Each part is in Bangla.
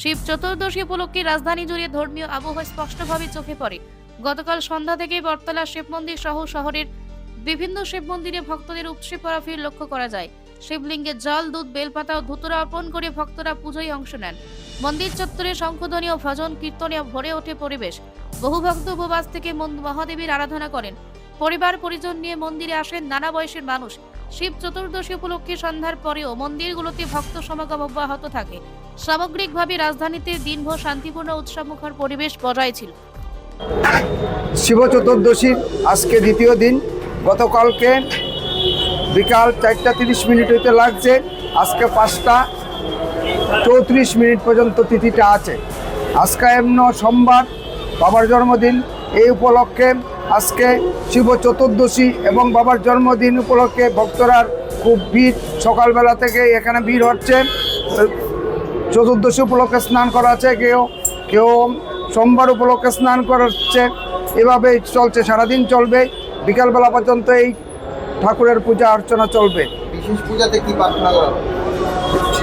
শিব চতুর্দশী উপলক্ষে রাজধানী জুড়ে ধর্মীয় আবহ স্পষ্টভাবে চোখে পড়ে। গতকাল সন্ধ্যা থেকেই বটতলা শিব মন্দির সহ শহরের বিভিন্ন শিব মন্দিরে ভক্তদের উপচে পড়া ভিড় লক্ষ্য করা যায়। শিবলিঙ্গে জল, দুধ, বেলপাতা ও ধুতুরা অর্পণ করে ভক্তরা পুজোয় অংশ নেন। মন্দির চত্বরে শঙ্খধ্বনি ও ভজন কীর্তনে ভরে ওঠে পরিবেশ। বহু ভক্ত উপবাস থেকে মহাদেবীর আরাধনা করেন। পরিবার পরিজন নিয়ে মন্দিরে আসেন নানা বয়সের মানুষ। শিব চতুর্দশী উপলক্ষে সন্ধ্যার পরেও মন্দিরগুলোতে ভক্ত সমাগম অব্যাহত থাকে। সামগ্রিকভাবে রাজধানীতে দিনভর শান্তিপূর্ণ উৎসবমুখর পরিবেশ বজায় ছিল। শিব চতুর্দশীর আজকে দ্বিতীয় দিন। গতকালকে বিকাল চারটা তিরিশ মিনিট হইতে লাগছে। আজকে পাঁচটা চৌত্রিশ মিনিট পর্যন্ত তিথিটা আছে। আজকে এমন সোমবার, বাবার জন্মদিন। এই উপলক্ষে আজকে শিব চতুর্দশী এবং বাবার জন্মদিন উপলক্ষে ভক্তরা খুব ভিড়। সকালবেলা থেকে এখানে ভিড় হচ্ছে। চতুর্দশী উপলক্ষে স্নান করা আছে কেউ কেউ সোমবার উপলক্ষে স্নান করাচ্ছে। এভাবে চলছে সারাদিন চলবে। বিকালবেলা পর্যন্ত এই ঠাকুরের পূজা অর্চনা চলবে। বিশেষ পূজাতে কি প্রার্থনা করা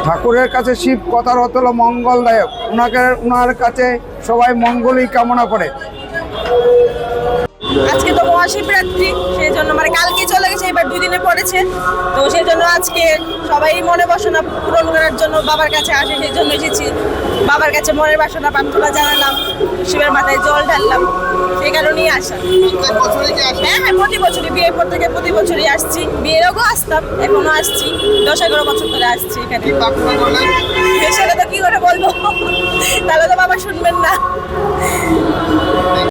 ঠাকুরের কাছে শিব কথার হলো মঙ্গলদায়ক। ওনাকে ওনার কাছে সবাই মঙ্গলই কামনা করে। আজকে তো মহাশিবরাত্রি সেই জন্য মানে কালকে চলে গেছে, এবার দুই দিনে পড়েছে। তো সেই জন্য আজকে সবাই মনে বাসনা পূরণ করার জন্য বাবার কাছে আসে সেই জন্য এসেছি। বাবার কাছে মনের বাসনা প্রার্থনা জানালাম, শিবের মাথায় জল ঢাললাম, সেই কারণেই আসা। হ্যাঁ হ্যাঁ প্রতি বছরই বিয়ের পর থেকে প্রতি বছরই আসছি। বিয়ের আগেও আসতাম, এখনও আসছি দশ এগারো বছর ধরে আসছি এখানে। সেটা তো কি করে বলব? তাহলে তো বাবা শুনবেন না।